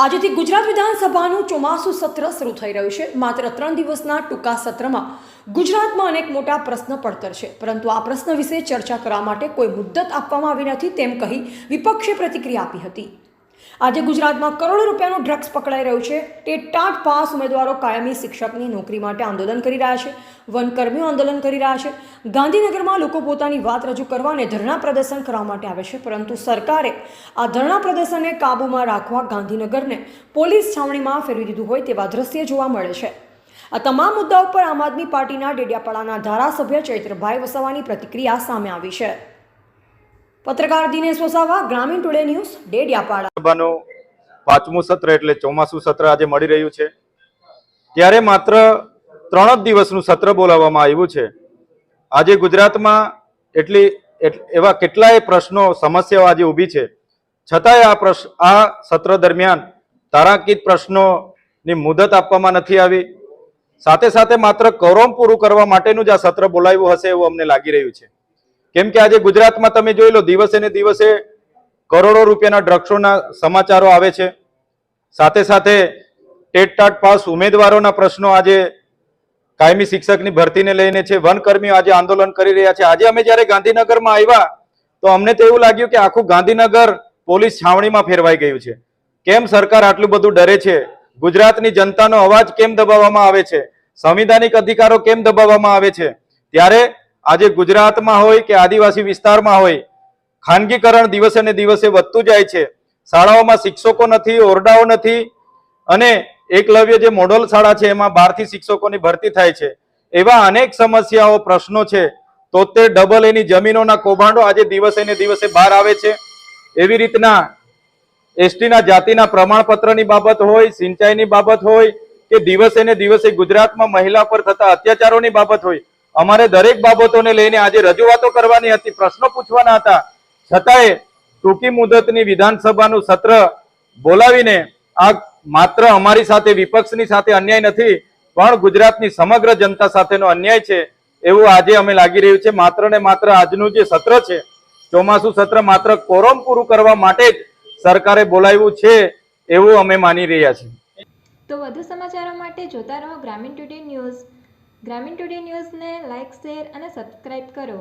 આજથી ગુજરાત વિધાનસભાનું ચોમાસું સત્ર શરૂ થઈ રહ્યું છે. માત્ર ત્રણ દિવસના ટૂંકા સત્રમાં ગુજરાતમાં અનેક મોટા પ્રશ્ન પડતર છે. પરંતુ આ પ્રશ્ન વિશે ચર્ચા કરવા માટે કોઈ મુદ્દત આપવામાં આવી નથી તેમ કહી વિપક્ષે પ્રતિક્રિયા આપી હતી. આજે ગુજરાતમાં કરોડો રૂપિયાનું ડ્રગ્સ પકડાઈ રહ્યું છે. તે ટાટ પાસ ઉમેદવારો કાયમી શિક્ષકની નોકરી માટે આંદોલન કરી રહ્યા છે. વનકર્મીઓ આંદોલન કરી રહ્યા છે. ગાંધીનગરમાં લોકો પોતાની વાત રજૂ કરવા અને ધરણા પ્રદર્શન કરવા માટે આવે છે, પરંતુ સરકારે આ ધરણા પ્રદર્શનને કાબૂમાં રાખવા ગાંધીનગરને પોલીસ છાવણીમાં ફેરવી દીધું હોય તેવા દ્રશ્ય જોવા મળે છે. આ તમામ મુદ્દાઓ પર આમ આદમી પાર્ટીના ડેડિયાપાડાના ધારાસભ્ય ચૈત્રભાઈ વસાવાની પ્રતિક્રિયા સામે આવી છે. પત્રકાર દિનેશ વસાવા, ગ્રામીણ ટુડે ન્યૂઝ ડેડિયાપાડા પાંચમું સત્ર એટલે ચોમાસું સત્ર આજે મળી રહ્યું છે. ત્યારે માત્ર ત્રણ જ દિવસનું સત્ર બોલાવવામાં આવ્યું છે. આજે ગુજરાતમાં એટલી એવા કેટલાય પ્રશ્નો, સમસ્યાઓ આજે ઊભી છે. છતાંય આ પ્રશ્ન આ સત્ર દરમિયાન તારાંકિત પ્રશ્નોની મુદત આપવામાં નથી આવી. સાથે સાથે માત્ર કોરોમ પૂરું કરવા માટેનું જ આ સત્ર બોલાવ્યું હશે એવું અમને લાગી રહ્યું છે. કેમ કે આજે ગુજરાતમાં તમે જોઈ લો, દિવસે ને દિવસે કરોડો રૂપિયાના ડ્રગ્સોના સમાચારો આવે છે. સાથે સાથે ટેટ ટાટ પાસ ઉમેદવારોના પ્રશ્નો આજે કાયમી શિક્ષકની ભરતીને લઈને છે. વનકર્મીઓ આજે આંદોલન કરી રહ્યા છે. આજે અમે જ્યારે ગાંધીનગરમાં આવ્યા, તો અમને તો એવું લાગ્યું કે આખું ગાંધીનગર પોલીસ છાવણીમાં ફેરવાઈ ગયું છે. કેમ સરકાર આટલું બધું ડરે છે? ગુજરાતની જનતાનો અવાજ કેમ દબાવવામાં આવે છે? સંવિધાનિક અધિકારો કેમ દબાવવામાં આવે છે? ત્યારે આજે ગુજરાતમાં હોય કે આદિવાસી વિસ્તારમાં હોય, ખાનગીકરણ દિવસે ને દિવસે વધતું જાય છે. શાળાઓમાં શિક્ષકો નથી, ઓરડાઓ નથી, અને એકલવ્ય જે મોડલ શાળા છે એમાં બહારથી શિક્ષકોની ભરતી થાય છે. એવા અનેક સમસ્યાઓ, પ્રશ્નો છે. તોતેર ડબલ એની જમીનોના કૌભાંડો આજે દિવસે ને દિવસે બહાર આવે છે. એવી રીતના એસટીના જાતિના પ્રમાણપત્રની બાબત હોય, સિંચાઈની બાબત હોય, કે દિવસે ને દિવસે ગુજરાતમાં મહિલા પર થતા અત્યાચારોની બાબત હોય અમારે દરેક બાબતોને લઈને આજે રજૂઆતો કરવાની હતી, પ્રશ્નો પૂછવાના હતા. છતાંય ટૂંકી મુદતની વિધાનસભાનું સત્ર બોલાવીને આ માત્ર અમારી સાથે, વિપક્ષની સાથે અન્યાય નથી, પણ ગુજરાતની સમગ્ર જનતા સાથેનો અન્યાય છે એવું આજે અમે લાગી રહ્યું છે. માત્ર ને માત્ર આજનું જે સત્ર છે, ચોમાસું સત્ર માત્ર કોરમ પૂરું કરવા માટે જ સરકારે બોલાવ્યું છે એવું અમે માની રહ્યા છીએ. તો વધુ સમાચારો માટે જોતા રહો ગ્રામીણ ટુડે ન્યૂઝ. ગ્રામીણ ટુડે ન્યૂઝને લાઇક શેર અને સબસ્ક્રાઇબ કરો.